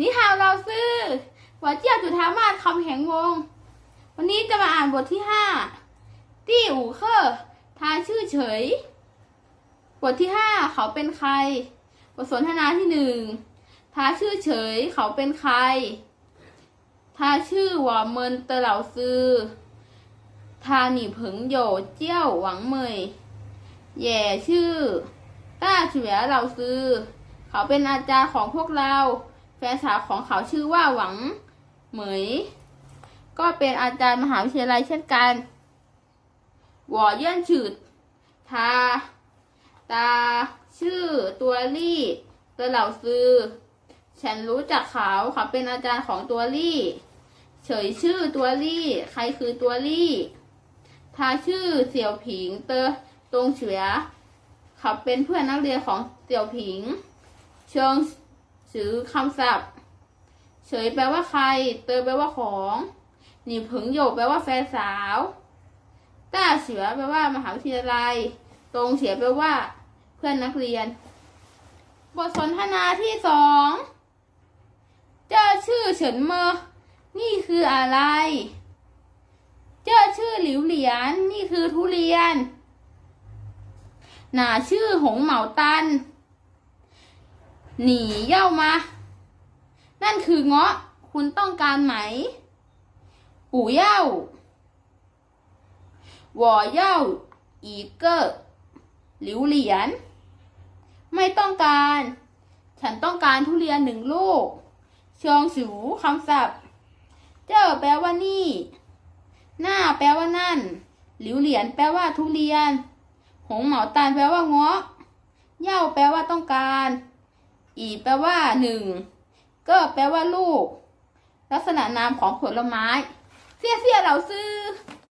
นี่ฮาวเราซื้อหัวเจียวจุธามาศคำแหงวง วันนี้จะมาอ่านบทที่ห้าตี้อู่เคอร์ทายชื่อเฉย บทที่ห้าเขาเป็นใคร บทสนทนาที่หนึ่งทาชื่อเฉย เขาเป็นใครทาชื่อหว่าเมินเตเหล่าซื้อทาหนีผึงโยเจี้ยวหวังเมยแย่ชื่อต้าเฉวียเหล่าซื้อเขาเป็นอาจารย์ของพวกเรา แฟนสาวของเขาชื่อว่าหวังเหมย ก็เป็นอาจารย์มหาวิทยาลัยเช่นกันหวอเยี่นฉืดทา ตา ชื่อ ตัวลี่เตอเหล่าซือ ฉันรู้จักเขาเขาเป็นอาจารย์ของตัวลี่ เฉยชื่อตัวลี่ ใครคือตัวลี่ทาชื่อเสี่ยวผิง เตอตรงเฉวียเขาเป็นเพื่อนนักเรียนของเสี่ยวผิง เชิง สือคำศัพท์ เฉยแปลว่าใคร เตอแปลว่าของหนีผึงโยกแปลว่าแฟนสาว ต้าเสือแปลว่ามหาวิทยาลัย ตรงเฉียแปลว่า เพื่อนนักเรียน บทสนทนาที่สองเจ้าชื่อเฉินเมอ นี่คืออะไร เจ้าชื่อหลิวเหลียน นี่คือทุเรียน หนาชื่อหงเหมาตัน หนีเย่ามา นั่นคือเงาะ คุณต้องการไหมอู่เย่าหวอเย่า อีเกอร์หลิวเหลียนไม่ต้องการ ฉันต้องการทุเรียนหนึ่งลูกชิงสูคำศัพท์ เจ้าแปลว่านี่ หน้าแปลว่านั่น หลิวเหลียนแปลว่าทุเรียน หงเหมาตานแปลว่าเงาะ เย่าแปลว่าต้องการ อีแปลว่าหนึ่งก็แปลว่าลูก ลักษณะนามของผลไม้ เสี้ยเสี้ยเราซื้อ